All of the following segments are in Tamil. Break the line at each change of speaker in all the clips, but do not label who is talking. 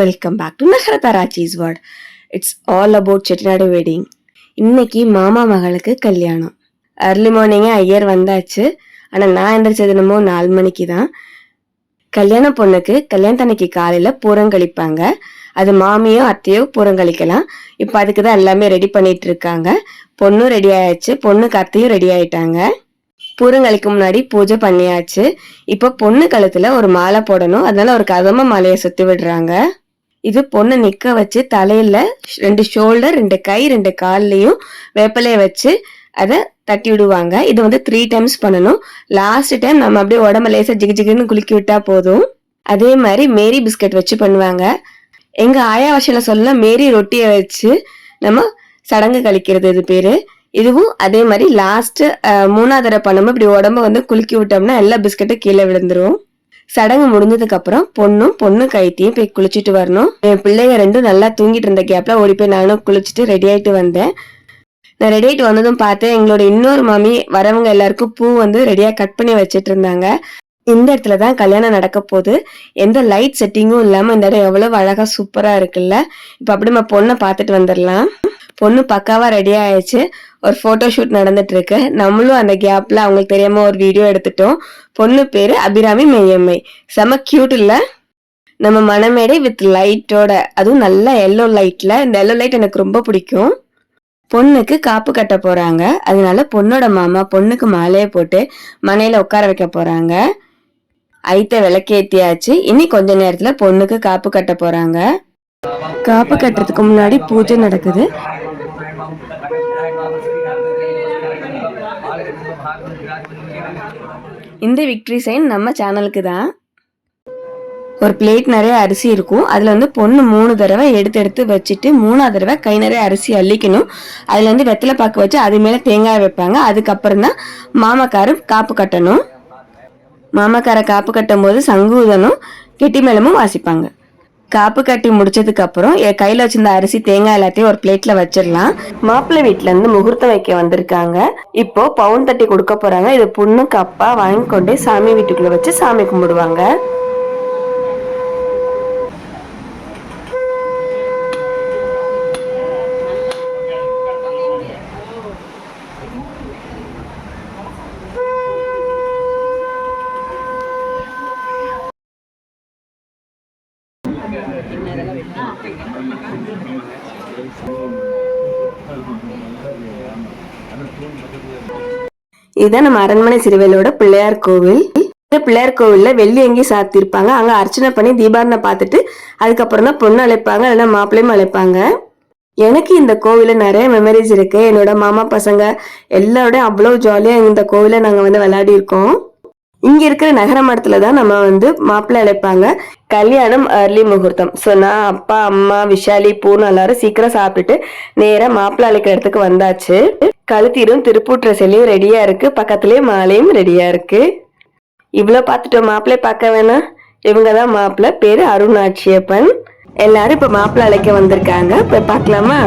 வெல்கம் பேக் டு நகரத்தாரா cheese world it's all about Chettinad wedding இன்னைக்கு மாமா மகளுக்கு கல்யாணம். அர்லி மார்னிங்கே ஐயர் வந்தாச்சு. ஆனால் நான் எந்திரிச்சது என்னமோ நாலு மணிக்கு தான். கல்யாண பொண்ணுக்கு கல்யாணத்தன்னைக்கு காலையில் பூரங்கழிப்பாங்க அது மாமியோ அத்தையோ பூரங்கழிக்கலாம் இப்போ அதுக்கு தான் எல்லாமே ரெடி பண்ணிட்டு இருக்காங்க. பொண்ணும் ரெடி ஆயாச்சு. பொண்ணுக்கு அத்தையும் ரெடி ஆயிட்டாங்க. பூரங்களுக்கு முன்னாடி பூஜை பண்ணியாச்சு. இப்போ பொண்ணு கழுத்துல ஒரு மாலை போடணும். அதனால ஒரு கதம்ப மாலையை சுத்தி விடுறாங்க. இது பொண்ணு நிக்க வச்சு தலையில ரெண்டு ஷோல்டர் ரெண்டு கை ரெண்டு கால்லையும் வேப்பிலைய வச்சு அதை தட்டி விடுவாங்க. இது வந்து த்ரீ டைம்ஸ் பண்ணணும். லாஸ்ட் டைம் நம்ம அப்படியே உடம்ப லேசா ஜிகு ஜிகுன்னு குலுக்கி விட்டா போதும். அதே மாதிரி மேரி பிஸ்கட் வச்சு பண்ணுவாங்க. எங்க ஆயா வசையில சொல்ல மேரி ரொட்டியை வச்சு நம்ம சடங்கு கழிக்கிறது இது பேரு. இதுவும் அதே மாதிரி லாஸ்ட் மூணாவது தடவை பண்ணும்போது இப்படி உடம்ப வந்து குலுக்கி விட்டோம்னா எல்லா பிஸ்கட்டும் கீழே விழுந்துரும். சடங்கு முடிஞ்சதுக்கு அப்புறம் பொண்ணும் பொண்ணு கைத்தையும் போய் குளிச்சுட்டு வரணும். என் பிள்ளைங்க ரெண்டும் நல்லா தூங்கிட்டு இருந்த கேப்ல ஓடி போய் நானும் குளிச்சுட்டு ரெடி ஆயிட்டு வந்தேன். நான் ரெடி ஆயிட்டு வந்ததும் பார்த்தேன் எங்களோட இன்னொரு மாமி வரவங்க எல்லாருக்கும் பூ வந்து ரெடியா கட் பண்ணி வச்சிட்டு இருந்தாங்க. இந்த இடத்துல தான் கல்யாணம் நடக்க போகுது. எந்த லைட் செட்டிங்கும் இல்லாமல் இந்த இடம் எவ்வளவு அழகாக சூப்பராக இருக்குல்ல? இப்போ அப்படி நம்ம பொண்ணை பார்த்துட்டு வந்துடலாம். பொண்ணு பக்காவா ரெடி ஆயிடுச்சு. ஒரு போட்டோ ஷூட் நடந்துட்டு இருக்கு நம்மளும் அந்த கேப்ல அவங்களுக்கு தெரியாம ஒரு வீடியோ எடுத்துட்டோம். பொண்ணு பேரு அபிராமி மெய்யம்மை. செம கியூட் இல்ல? நம்ம மணமேடை வித் லைட்டோட அதுவும் நல்ல எல்லோ லைட்ல இந்த எல்லோ லைட் எனக்கு ரொம்ப பிடிக்கும். பொண்ணுக்கு காப்பு கட்ட போறாங்க. அதனால பொண்ணோட மாமா பொண்ணுக்கு மாலையை போட்டு மனையில உட்கார வைக்க போறாங்க. ஐத்த விளக்கேத்தியாச்சு. இனி கொஞ்ச நேரத்துல பொண்ணுக்கு காப்பு கட்ட போறாங்க. காப்பு கட்டுறதுக்கு முன்னாடி பூஜை நடக்குது. இந்த விக்டரி சைன் நம்ம சேனலுக்கு தான். ஒரு பிளேட் நிறைய அரிசி இருக்கும். அதில் வந்து பொண்ணு மூணு தடவை எடுத்து எடுத்து வச்சுட்டு மூணாவது தடவை கை நிறைய அரிசி அள்ளிக்கணும். அதில் வந்து வெத்தலை பாக்கு வச்சு அது மேலே தேங்காய் வைப்பாங்க. அதுக்கப்புறம் தான் மாமக்காரர் காப்பு கட்டணும். மாமக்காரை காப்பு கட்டும் போது சங்கூதனும் கெட்டி மேளமும் வாசிப்பாங்க. காப்பு கட்டி முடிச்சதுக்கு அப்புறம் என் கையில வச்சிருந்த அரிசி தேங்காய் எல்லாத்தையும் ஒரு பிளேட்ல வச்சிடலாம். மாப்பிள்ளை வீட்டுல இருந்து முகூர்த்தம் வைக்க வந்திருக்காங்க. இப்போ பவுன் தட்டி கொடுக்க போறாங்க. இது பொண்ணுக்கு அப்பா வாங்கி கொண்டே சாமி வீட்டுக்குள்ள வச்சு சாமி கும்பிடுவாங்க. இதுதான் நம்ம அரண்மனை சிறுவையிலோட பிள்ளையார் கோவில். பிள்ளையார் கோவில்ல வெள்ளி எங்கி சாத்திருப்பாங்க. அங்க அர்ச்சனை பண்ணி தீபாரணை பார்த்துட்டு அதுக்கப்புறம் தான் பொண்ணு அழைப்பாங்க. இல்லைன்னா மாப்பிள்ளையும் அழைப்பாங்க. எனக்கு இந்த கோவில நிறைய மெமரிஸ் இருக்கு. என்னோட மாமா பசங்க எல்லாரோடய அவ்வளவு ஜாலியா இந்த கோவில நாங்க வந்து விளையாடி இருக்கோம் இங்க இருக்கிற நகர மடத்துல தான் நம்ம வந்து மாப்பிள்ளை அழைப்பாங்க. கல்யாணம் அர்லி முகூர்த்தம். ஸோ நான் அப்பா அம்மா விஷாலி பூன்னு எல்லாரும் சீக்கிரம் சாப்பிட்டுட்டு நேராக மாப்பிள்ளை அழைக்கிற இடத்துக்கு வந்தாச்சு. கழுத்தீரும் திருப்பூட்டுற செல்லியும் ரெடியா இருக்கு. பக்கத்துலயே மாலையும் ரெடியா இருக்கு. இவ்வளோ பார்த்துட்டோம். மாப்பிள்ளை பார்க்க வேணாம். இவங்க தான் மாப்பிள்ளை. பேரு அருணாட்சியப்பன். எல்லாரும் இப்ப மாப்பிள்ளை அழைக்க வந்திருக்காங்க. போய் பார்க்கலாமா?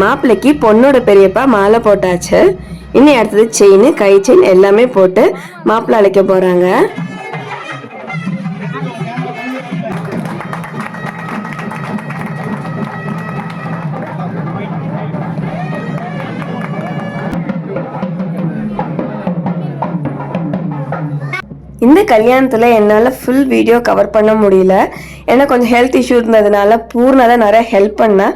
மாப்பிள்ளைக்கு பொண்ணோட பெரியப்பா மாலை போட்டாச்சு. இன்னும் அடுத்தது செயின் கை செயின் எல்லாமே போட்டு மாப்பிள்ளை அழைக்க போறாங்க. இந்த கல்யாணத்துல என்னால ஃபுல் வீடியோ கவர் பண்ண முடியல. ஏன்னா கொஞ்சம் ஹெல்த் இஷ்யூ இருந்ததுனால பூர்ணா தான் நிறைய ஹெல்ப் பண்ணா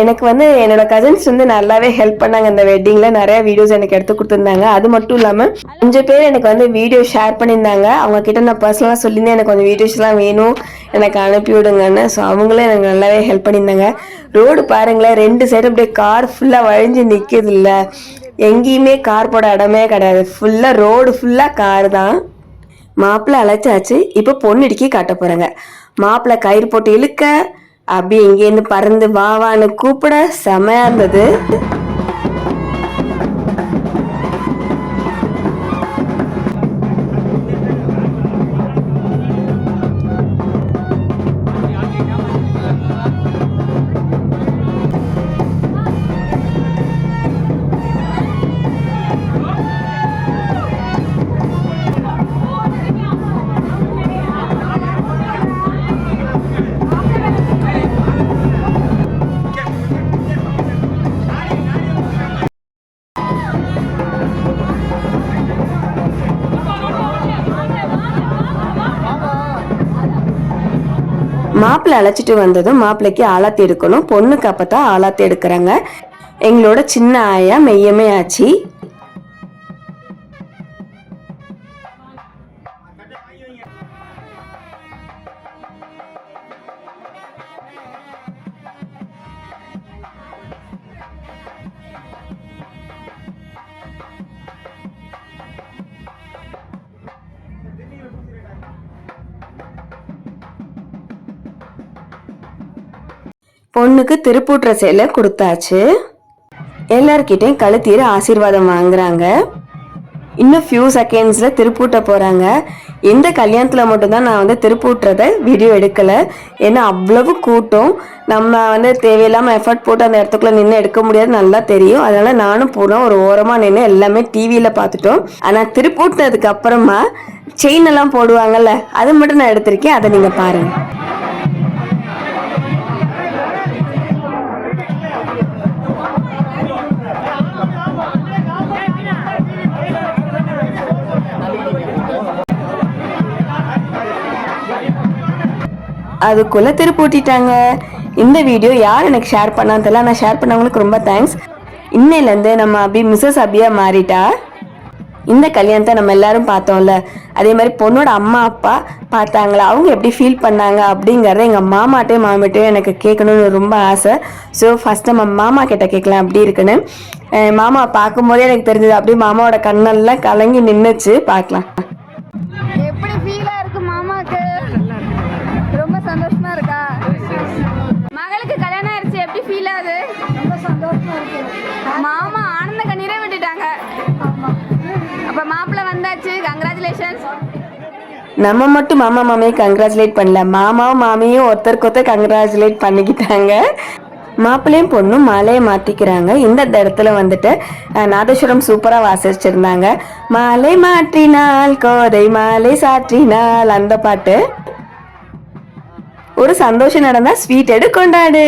எனக்கு வந்து என்னோட கசின்ஸ் வந்து நல்லாவே ஹெல்ப் பண்ணாங்க அந்த வெட்டிங்ல நிறைய வீடியோஸ் எனக்கு எடுத்து கொடுத்துருந்தாங்க. அது மட்டும் இல்லாம கொஞ்சம் பேர் எனக்கு வந்து வீடியோ ஷேர் பண்ணியிருந்தாங்க. அவங்க கிட்ட நான் பர்சனலா சொல்லியிருந்தேன் எனக்கு கொஞ்சம் வீடியோஸ் எல்லாம் வேணும் எனக்கு அனுப்பி விடுங்கன்னு. ஸோ அவங்களும் எனக்கு நல்லாவே ஹெல்ப் பண்ணியிருந்தாங்க. ரோடு பாருங்களேன் ரெண்டு சைடு அப்படியே கார் ஃபுல்லா வழிஞ்சு நிக்குது இல்ல. எங்கேயுமே கார் போட இடமே கிடையாது. ஃபுல்லா ரோடு ஃபுல்லா கார் தான். மாப்பிள்ளை அழைச்சாச்சு. இப்போ பொண்ணு இடுக்கி காட்ட போறாங்க. மாப்பிள்ளை கயிறு போட்டு இழுக்க அப்படியே இங்கேருந்து பறந்து வா வான்னு கூப்பிட செமையா இருந்தது. மாப்பிள்ளை அழைச்சிட்டு வந்ததும் மாப்பிள்ளைக்கு ஆளாத்தி எடுக்கணும். பொண்ணுக்கு அப்பதான் ஆளாத்தி எடுக்கிறாங்க. எங்களோட சின்ன ஆயா மெய்யமே ஆச்சு பொண்ணுக்கு திருப்பூட்டுற சேலை கொடுத்தாச்சு. எல்லார்கிட்டையும் கழுத்தீர ஆசீர்வாதம் வாங்குறாங்க. இன்னும் ஃபியூ செகண்ட்ஸில் திருப்பூட்ட போகிறாங்க இந்த கல்யாணத்தில் மட்டும்தான் நான் வந்து திருப்பூட்டுறத வீடியோ எடுக்கலை. ஏன்னா அவ்வளவு கூட்டம். நம்ம வந்து தேவையில்லாமல் எஃபர்ட் போட்டு அந்த இடத்துக்குள்ள நின்று எடுக்க முடியாது. நல்லா தெரியும். அதனால் நானும் போனோம் ஒரு ஓரமாக நின்று எல்லாமே டிவியில் பார்த்துட்டோம். ஆனால் திருப்பூட்டினதுக்கு அப்புறமா செயின் எல்லாம் போடுவாங்கல்ல அது மட்டும் நான் எடுத்திருக்கேன். அதை நீங்கள் பாருங்கள் அதுக்குள்ளே திருப்பூட்டிட்டாங்க. இந்த வீடியோ யார் எனக்கு ஷேர் பண்ணான்னு தெரியல நான் ஷேர் பண்ணவங்களுக்கு ரொம்ப தேங்க்ஸ் இன்னையிலேருந்து நம்ம அபி மிஸ்ஸஸ் அபியா மாறிட்டா. இந்த கல்யாணத்தை நம்ம எல்லாரும் பார்த்தோம்ல அதே மாதிரி பொண்ணோட அம்மா அப்பா பார்த்தாங்களா? அவங்க எப்படி ஃபீல் பண்ணாங்க அப்படிங்கிறத எங்கள் மாமாட்டையும் மாமிட்டையும் எனக்கு கேட்கணும்னு ரொம்ப ஆசை. ஸோ ஃபஸ்ட் நம்ம மாமா கிட்ட கேட்கலாம் அப்படி இருக்குன்னு. மாமா பார்க்கும்போதே எனக்கு தெரிஞ்சது அப்படியே மாமாவோட கண்ணெல்லாம் கலங்கி நின்றுச்சு பார்க்கலாம்.
மாமா ஆனந்த கண்ணீரே விட்டுட்டாங்க. அப்ப மாப்பிள்ள வந்தாச்சு. கங்க்ராச்சுலேஷன்ஸ்
நம்ம மட்டும் மாமா மாமியை கங்க்ராச்சுலேட் பண்ணல. மாமாவும் மாமியும் ஒருத்தருக்கு ஒருத்தர் கங்க்ராச்சுலேட் பண்ணிக்கிட்டாங்க. மாப்பிள்ளையும் பொண்ணும் மாலையை மாற்றிக்கிறாங்க. இந்த இடத்துல வந்துட்டு நாதஸ்வரம் சூப்பராக வாசிச்சிருந்தாங்க. மாலை மாற்றினால் கோதை மாலை சாற்றினால் அந்த பாட்டு. ஒரு சந்தோஷம் நடந்தால் ஸ்வீட் எடு கொண்டாடு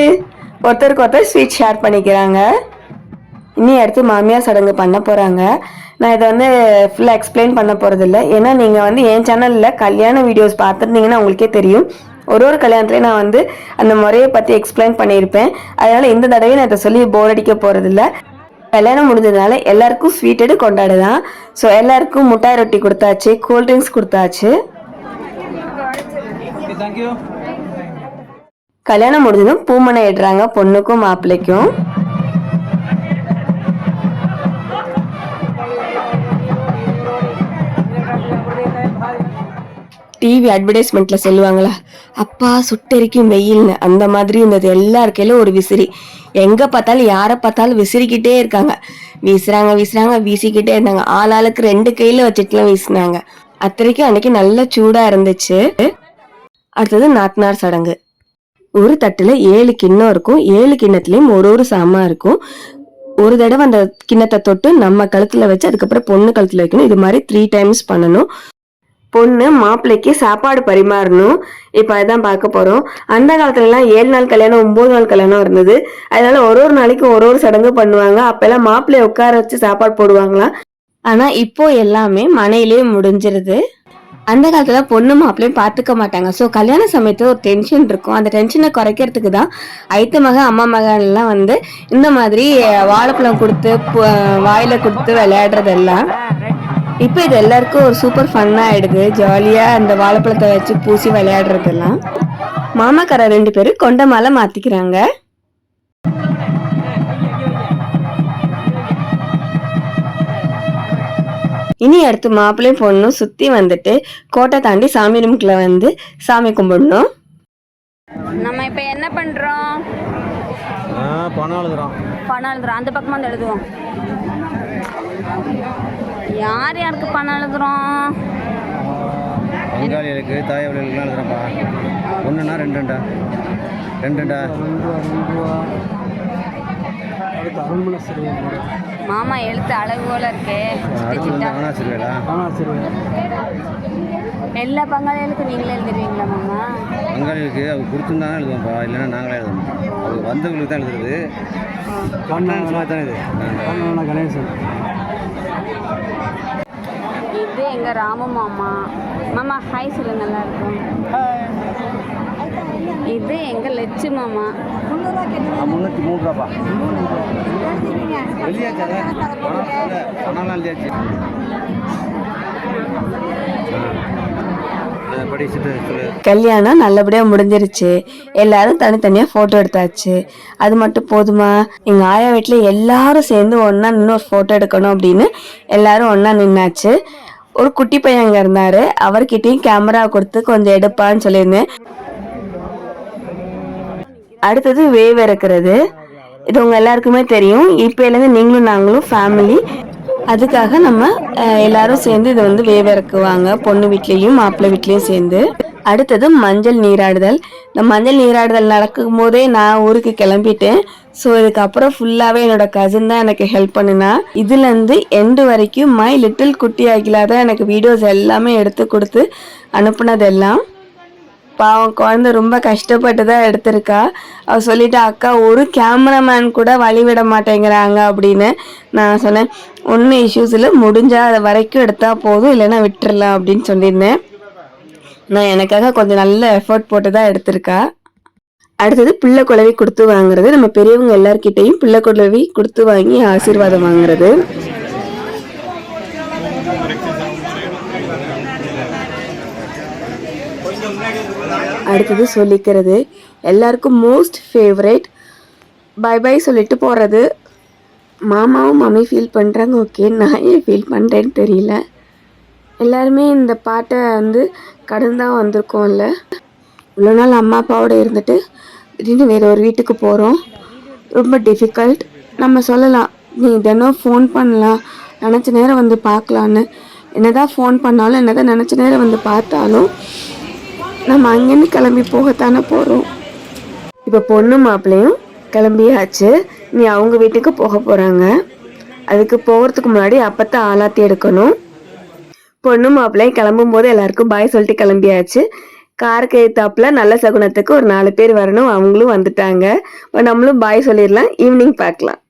ஒருத்தருக்கு ஒருத்தர் ஸ்வீட் ஷேர் பண்ணிக்கிறாங்க. இனி அடுத்து மாமியார் சடங்கு பண்ண போகிறாங்க நான் இதை வந்து ஃபுல்லாக எக்ஸ்பிளைன் பண்ண போகிறதில்ல ஏன்னா நீங்கள் வந்து என் சேனலில் கல்யாண வீடியோஸ் பார்த்துருந்தீங்கன்னா உங்களுக்கே தெரியும். ஒரு ஒரு கல்யாணத்துலேயும் நான் வந்து அந்த முறையை பற்றி எக்ஸ்பிளைன் பண்ணியிருப்பேன். அதனால் இந்த தடவையும் நான் இதை சொல்லி போர் அடிக்க போகிறதில்ல கல்யாணம் முடிஞ்சதுனால எல்லாருக்கும் ஸ்வீட் எடு கொண்டாடுதான். ஸோ எல்லாருக்கும் முட்டாய் ரொட்டி கொடுத்தாச்சு கூல் ட்ரிங்க்ஸ் கொடுத்தாச்சு.
தேங்க்யூ
கல்யாணம் முடிஞ்சதும் பூமனை இடுறாங்க பொண்ணுக்கும் மாப்பிள்ளைக்கும். டிவி அட்வர்டைஸ்மெண்ட்ல சொல்லுவாங்களா அப்பா சுட்டெரிக்கும் வெயில்னு. அந்த மாதிரி இருந்தது. எல்லார் கையிலும் ஒரு விசிறி. எங்க பார்த்தாலும் யாரை பார்த்தாலும் விசிறிக்கிட்டே இருக்காங்க. வீசுறாங்க வீசுறாங்க வீசிக்கிட்டே இருந்தாங்க. ஆள் ஆளுக்கு ரெண்டு கையில வச்சுட்டுலாம் வீசினாங்க. அத்தனைக்கும் அன்னைக்கு நல்ல சூடா இருந்துச்சு. அடுத்தது நாத்தனார் சடங்கு. ஒரு தட்டில் ஏழு கிண்ணம் இருக்கும். ஏழு கிண்ணத்துலேயும் ஒரு ஒரு சாமான் இருக்கும். ஒரு தடவை அந்த கிண்ணத்தை தொட்டு நம்ம கழுத்தில் வச்சு அதுக்கப்புறம் பொண்ணு கழுத்தில் வைக்கணும். இது மாதிரி த்ரீ டைம்ஸ் பண்ணணும். பொண்ணு மாப்பிள்ளைக்கு சாப்பாடு பரிமாறணும். இப்போ அதுதான் பார்க்க போகிறோம் அந்த காலத்துலலாம் ஏழு நாள் கல்யாணம் ஒம்பது நாள் கல்யாணம் இருந்தது. அதனால ஒரு ஒரு நாளைக்கும் ஒரு ஒரு சடங்கு பண்ணுவாங்க. அப்போல்லாம் மாப்பிள்ளைய உட்கார வச்சு சாப்பாடு போடுவாங்களாம் ஆனால் இப்போ எல்லாமே மனையிலேயே முடிஞ்சிருது. அந்த காலத்துல பொண்ணு மாப்பிள்ளையும் பார்த்துக்க மாட்டாங்க. ஸோ கல்யாண சமயத்துல ஒரு டென்ஷன் இருக்கும். அந்த டென்ஷனை குறைக்கிறதுக்கு தான் ஐத்த மக அம்மா மகன் எல்லாம் வந்து இந்த மாதிரி வாழைப்பழம் கொடுத்து வாயில கொடுத்து விளையாடுறதெல்லாம் இப்போ இது எல்லாருக்கும் ஒரு சூப்பர் ஃபன்னாக ஆயிடுது. ஜாலியா அந்த வாழைப்பழத்தை வச்சு பூசி விளையாடுறதெல்லாம். மாமாக்கார ரெண்டு பேரும் கொண்ட மாலை மாத்திக்கிறாங்க. இனி அடுத்து மாப்பிள்ளையும் பொண்ணும் சுத்தி வந்துட்டு கோட்டை தாண்டி சாமி ரூமுக்குள்ள வந்து சாமி கும்பிடணும்.
நம்ம இப்ப என்ன பண்றோம்?
ஆ பணம் எழுதுறோம்.
பணம் எழுதுறோம். அந்த பக்கமா வந்து எழுதுவோம். யார் யாருக்கு பணம் எழுதுறோம்?
பங்காளிகளுக்கு தாயவர்களுக்குலாம் எழுதுறேன்ப்பா ஒன்றுனா ரெண்டு ரெண்டா ரெண்டு ரெண்டா
மாமா எழுத்து அழகு போல இருக்கே. எல்லா பங்காளிகளுக்கும் நீங்களே எழுதிருவீங்களா மாமா?
பங்காளிகளுக்கு அவங்க கொடுத்துருந்தாங்க எழுதுவோம்ப்பா இல்லைன்னா நாங்களே எழுதணும். அது வந்தவங்களுக்கு தான் எழுதுறது. தானே இது? கணேசன்.
இது எங்க ராமு மாமா. மாமா ஹாய் சொல்லு நல்லா இருக்கும். இது எங்க லட்சு மாமா.
முந்நூற்றி மூணு ரூபாப்பா வெளியாச்சு
கல்யாணம் நல்லபடியாக முடிஞ்சிருச்சு. எல்லாரும் தனித்தனியாக ஃபோட்டோ எடுத்தாச்சு. அது மட்டும் போதுமா? எங்கள் ஆயா வீட்டில் எல்லாரும் சேர்ந்து ஒன்றா நின்று ஒரு ஃபோட்டோ எடுக்கணும் அப்படின்னு எல்லாரும் ஒன்றா நின்னாச்சு. ஒரு குட்டி பையன் அங்கே இருந்தார். அவர்கிட்டயும் கேமரா கொடுத்து கொஞ்சம் எடுப்பான்னு சொல்லியிருந்தேன். அடுத்தது வேவ் இறக்குறது. இது உங்க எல்லாருக்குமே தெரியும். இப்போலேருந்து நீங்களும் நாங்களும் ஃபேமிலி அதுக்காக நம்ம எல்லாரும் சேர்ந்து இதை வந்து வேவ இறக்குவாங்க. பொண்ணு வீட்லேயும் மாப்பிள்ளை வீட்லேயும் சேர்ந்து. அடுத்தது மஞ்சள் நீராடுதல். இந்த மஞ்சள் நீராடுதல் நடக்கும் போதே நான் ஊருக்கு கிளம்பிட்டேன். ஸோ இதுக்கப்புறம் ஃபுல்லாகவே என்னோட கசின் தான் எனக்கு ஹெல்ப் பண்ணினா. இதுலேருந்து எண்டு வரைக்கும் மை லிட்டில் குட்டி அகிலா தான் எனக்கு வீடியோஸ் எல்லாமே எடுத்து கொடுத்து அனுப்புனதெல்லாம். பாவம் குழந்தை ரொம்ப கஷ்டப்பட்டு தான் எடுத்திருக்கா. அவள் சொல்லிட்டா அக்கா ஒரு கேமராமேன் கூட வழி விட மாட்டேங்கிறாங்க அப்படின்னு நான் சொன்னேன். ஒன்றும் இஷ்யூஸ் இல்லை அதை அது வரைக்கும் எடுத்தால் போதும் இல்லைன்னா விட்டுறலாம் அப்படின்னு சொல்லியிருந்தேன். நான் எனக்காக கொஞ்சம் நல்ல எஃபர்ட் போட்டு தான் எடுத்திருக்கா. அடுத்தது பிள்ளை குழவி கொடுத்து வாங்குறது. நம்ம பெரியவங்க எல்லார்கிட்டையும் பிள்ளை குழவி கொடுத்து வாங்கி ஆசீர்வாதம் வாங்குறது. அடுத்தது சொல்லிக்கிறது. எல்லாருக்கும் மோஸ்ட் ஃபேவரேட் பை பை சொல்லிட்டு போகிறது மாமாவும் மம்மி ஃபீல் பண்ணுறாங்க ஓகே நான் ஏன் ஃபீல் பண்ணுறேன்னு தெரியல. எல்லாருமே இந்த பாட்டை வந்து கடந்தான் வந்திருக்கோம்ல. இவ்வளோ நாள் அம்மா அப்பாவோட இருந்துட்டு திடீர்னு வேற ஒரு வீட்டுக்கு போகிறோம் ரொம்ப டிஃபிகல்ட் நம்ம சொல்லலாம் நீ தினம் ஃபோன் பண்ணலாம். நினச்ச நேரம் வந்து பார்க்கலான்னு என்னதான் ஃபோன் பண்ணாலும் என்னதான் நினச்ச நேரம் வந்து பார்த்தாலும் நம்ம அங்கேருந்து கிளம்பி போகத்தானே போகிறோம் இப்போ பொண்ணு மாப்பிள்ளையும் கிளம்பியாச்சு. நீ அவங்க வீட்டுக்கு போக போகிறாங்க அதுக்கு போகிறதுக்கு முன்னாடி அப்பத்தை ஆலாத்தி எடுக்கணும். பொண்ணு மாப்பிள்ளையும் கிளம்பும் போது எல்லாருக்கும் பாய் சொல்லிட்டு கிளம்பியாச்சு. காருக்கு ஏத்தாப்புல நல்ல சகுனத்துக்கு ஒரு நாலு பேர் வரணும். அவங்களும் வந்துட்டாங்க. இப்போ நம்மளும் பாய் சொல்லிடலாம். ஈவினிங் பார்க்கலாம்.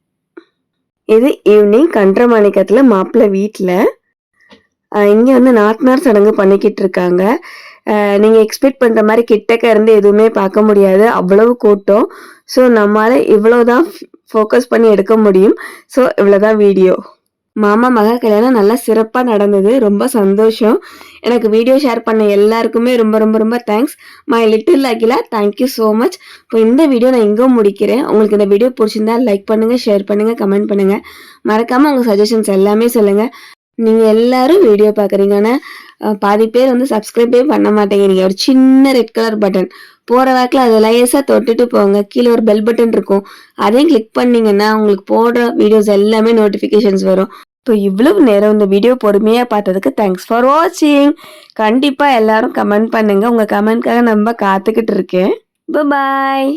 இது ஈவினிங் கன்றமாணிக்கத்தில் மாப்பிள்ளை வீட்டில் இங்கே வந்து நாத்தனார் சடங்கு பண்ணிக்கிட்டு இருக்காங்க. நீங்கள் எக்ஸ்பெக்ட் பண்ணுற மாதிரி கிட்டக்க இருந்து எதுவுமே பார்க்க முடியாது. அவ்வளவு கூட்டம். ஸோ நம்மளால் இவ்வளோ தான் ஃபோக்கஸ் பண்ணி எடுக்க முடியும். ஸோ இவ்வளவுதான் வீடியோ மாமா மக கல்யாணம் நல்லா சிறப்பாக நடந்தது. ரொம்ப சந்தோஷம். எனக்கு வீடியோ ஷேர் பண்ண எல்லாருக்குமே ரொம்ப ரொம்ப ரொம்ப thanks my little Akila thank you so much இப்போ இந்த வீடியோ நான் எங்கே முடிக்கிறேன். உங்களுக்கு இந்த வீடியோ பிடிச்சிருந்தா லைக் பண்ணுங்கள் ஷேர் பண்ணுங்கள் கமெண்ட் பண்ணுங்கள் மறக்காமல் உங்கள் சஜஷன்ஸ் எல்லாமே சொல்லுங்கள் நீங்கள் எல்லாரும் வீடியோ பார்க்குறீங்க ஆனால் பாதி பேர் வந்து சப்ஸ்கிரைபே பண்ண மாட்டேங்கிறீங்க ஒரு சின்ன ரெட் கலர் பட்டன் போகிற வாக்கில் அதை லேசாக தொட்டுட்டு போங்க. கீழே ஒரு பெல் பட்டன் இருக்கும். அதையும் கிளிக் பண்ணீங்கன்னா உங்களுக்கு போடுற வீடியோஸ் எல்லாமே நோட்டிஃபிகேஷன்ஸ் வரும். இப்போ இவ்வளவு நேரம் இந்த வீடியோ பொறுமையாக பார்த்ததுக்கு தேங்க்ஸ் ஃபார் வாட்சிங் கண்டிப்பாக எல்லாரும் கமெண்ட் பண்ணுங்கள் உங்கள் கமெண்ட்காக நம்ம காத்துக்கிட்டு இருக்கேன். பாய்